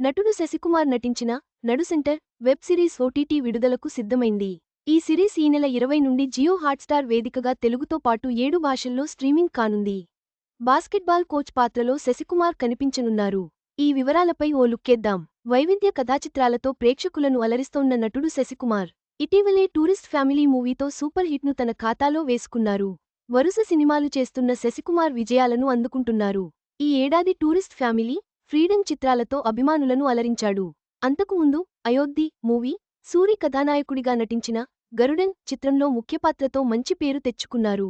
నటుడు శశికుమార్ నటించిన నడు సెంటర్ వెబ్ సిరీస్ ఓటీటీ విడుదలకు సిద్ధమైంది. ఈ సిరీస్ ఈ నెల ఇరవై నుండి జియో హాట్స్టార్ వేదికగా తెలుగుతో పాటు ఏడు భాషల్లో స్ట్రీమింగ్ కానుంది. బాస్కెట్బాల్ కోచ్ పాత్రలో శశికుమార్ కనిపించనున్నారు. ఈ వివరాలపై ఓ లుక్కేద్దాం వైవిధ్య కథాచిత్రాలతో ప్రేక్షకులను అలరిస్తోన్న నటుడు శశికుమార్ ఇటీవలే టూరిస్ట్ ఫ్యామిలీ మూవీతో సూపర్ హిట్ను తన ఖాతాలో వేసుకున్నారు. వరుస సినిమాలు చేస్తున్న శశికుమార్ విజయాలను అందుకుంటున్నారు. ఈ ఏడాది టూరిస్ట్ ఫ్యామిలీ ఫ్రీడమ్ చిత్రాలతో అభిమానులను అలరించాడు. అంతకుముందు అయోధ్య మూవీ సూరి కథానాయకుడిగా నటించిన గరుడన్ చిత్రంలో ముఖ్యపాత్రతో మంచి పేరు తెచ్చుకున్నారు.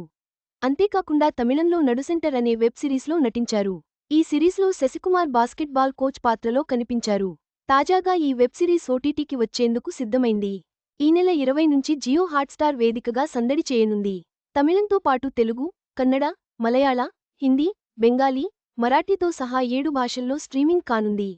అంతేకాకుండా తమిళంలో నడుసెంటర్ అనే వెబ్ సిరీస్లో నటించారు. ఈ సిరీస్లో శశికుమార్ బాస్కెట్బాల్ కోచ్ పాత్రలో కనిపించారు. తాజాగా ఈ వెబ్ సిరీస్ ఓటీటీకి వచ్చేందుకు సిద్ధమైంది. ఈ నెల ఇరవై నుంచి జియో హాట్స్టార్ వేదికగా సందడి చేయనుంది. తమిళంతో పాటు తెలుగు కన్నడ మలయాళ హిందీ బెంగాలీ మరాఠీతో సహా ఏడు భాషల్లో స్ట్రీమింగ్ కానుంది.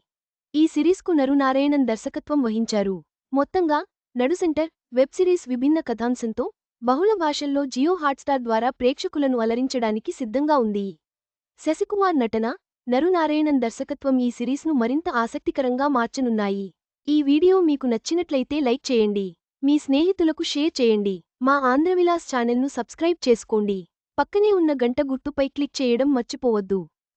ఈ సిరీస్కు నరునారాయణన్ దర్శకత్వం వహించారు. మొత్తంగా నడుసెంటర్ వెబ్ సిరీస్ విభిన్న కథాంశంతో బహుళ భాషల్లో జియో హాట్స్టార్ ద్వారా ప్రేక్షకులను అలరించడానికి సిద్ధంగా ఉంది. శశికుమార్ నటన నరునారాయణన్ దర్శకత్వం ఈ సిరీస్ను మరింత ఆసక్తికరంగా మార్చనున్నాయి. ఈ వీడియో మీకు నచ్చినట్లయితే లైక్ చేయండి. మీ స్నేహితులకు షేర్ చేయండి. మా ఆంధ్రవిలాస్ ఛానల్ను సబ్స్క్రైబ్ చేసుకోండి. పక్కనే ఉన్న గంట గుర్తుపై క్లిక్ చేయడం మర్చిపోవద్దు.